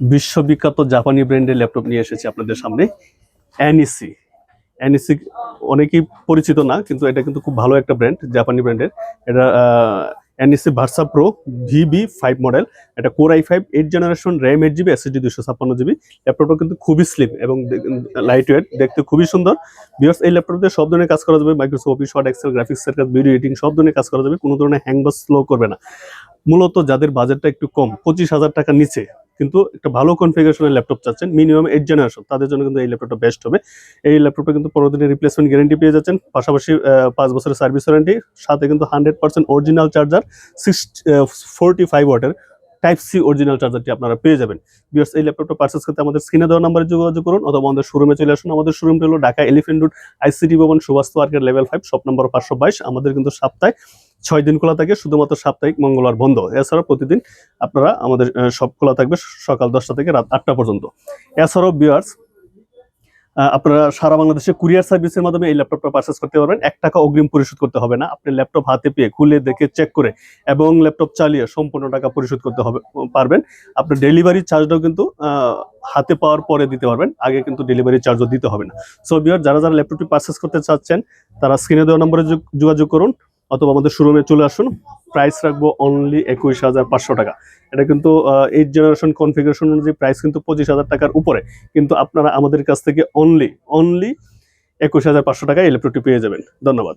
বিশ্ববিখ্যাত জাপানি ব্র্যান্ডের ল্যাপটপ নিয়ে এসেছি আপনাদের সামনে অ্যানিসি অ্যানিসি অনেকেই পরিচিত না, কিন্তু এটা কিন্তু খুব ভালো একটা ব্র্যান্ড, জাপানি ব্র্যান্ডের। এটা NEC Versa Pro VB five model এটা core i five eight generation RAM eight GB SSD দুশো ছাপ্পান্ন জিবি ল্যাপটপটা কিন্তু খুবই স্লিম এবং লাইট ওয়েট দেখতে খুবই সুন্দর। বিকজ এই ল্যাপটপ সব ধরনের কাজ করা যাবে। মাইক্রোসফট অফিস ওয়ার্ড এক্সেল গ্রাফিক্সের কাজ ভিডিও এডিটিং সব ধরনের কাজ করা যাবে। কোনো ধরনের হ্যাং বা স্লো করবে না। মূলত যাদের বাজেটটা একটু কম, পঁচিশ হাজার টাকার নিচে কিন্তু একটা ভালো কনফিগারেশনের ল্যাপটপ চাচ্ছেন মিনিমাম এইট জেনারেশন তাদের জন্য কিন্তু এই ল্যাপটপটা বেস্ট হবে। এই ল্যাপটপটা কিন্তু পনেরো দিনের রিপ্লেসমেন্ট গ্যারেন্টি পেয়ে যাচ্ছেন, পাশাপাশি পাঁচ বছরের সার্ভিস ওয়ারেন্টি সাথে কিন্তু hundred percent original charger six forty five ওয়াটের টাইপ সি অরিজিনাল চার্জারটি আপনারা পেয়ে যাবেন। বিকজ এই ল্যাপটপটা পার্চেস করতে আমাদের স্ক্রিনে দেওয়া নাম্বারে যোগাযোগ করুন, অথবা আমাদের শোরুমে চলে আসুন। আমাদের শোরুমটা হলো ঢাকা এলিফেন্ট রোড আইসিটি ভবন Subastu market level five shop number পাঁচশো বাইশ। আমাদের কিন্তু সপ্তাহে ছয় দিন খোলা থাকে, শুধুমাত্র সাপ্তাহিক, মঙ্গলবার বন্ধ। এছাড়াও প্রতিদিন আপনারা আমাদের সব খোলা থাকবে সকাল দশটা থেকে রাত আটটা পর্যন্ত। এছাড়াও বিয়ার্স আপনারা সারা বাংলাদেশে কুরিয়ার সার্ভিসের মাধ্যমে এই ল্যাপটপটা পারচেস করতে পারবেন। এক টাকা অগ্রিম পরিশোধ করতে হবে না। আপনি ল্যাপটপ হাতে পেয়ে, খুলে দেখে চেক করে এবং ল্যাপটপ চালিয়ে সম্পূর্ণ টাকা পরিশোধ করতে হবে, পারবেন। আপনার ডেলিভারি চার্জটাও কিন্তু হাতে পাওয়ার পরে দিতে পারবেন। আগে কিন্তু ডেলিভারি চার্জও দিতে হবে না। সো বিয়ার যারা যারা ল্যাপটপটি পারচেস করতে চাচ্ছেন, তারা স্ক্রিনে দেওয়া নম্বরে যোগ- যোগাযোগ করুন। অথবা আমাদের শোরুমে চলে আসুন। প্রাইস রাখব অনলি একুশ হাজার পাঁচশো টাকা। এটা কিন্তু এইট জেনারেশন কনফিগারেশন অনুযায়ী প্রাইস কিন্তু পঁচিশ হাজার টাকার উপরে। কিন্তু আপনারা আমাদের কাছ থেকে অনলি অনলি একুশ হাজার পাঁচশো টাকায় ল্যাপটপটি পেয়ে যাবেন। ধন্যবাদ।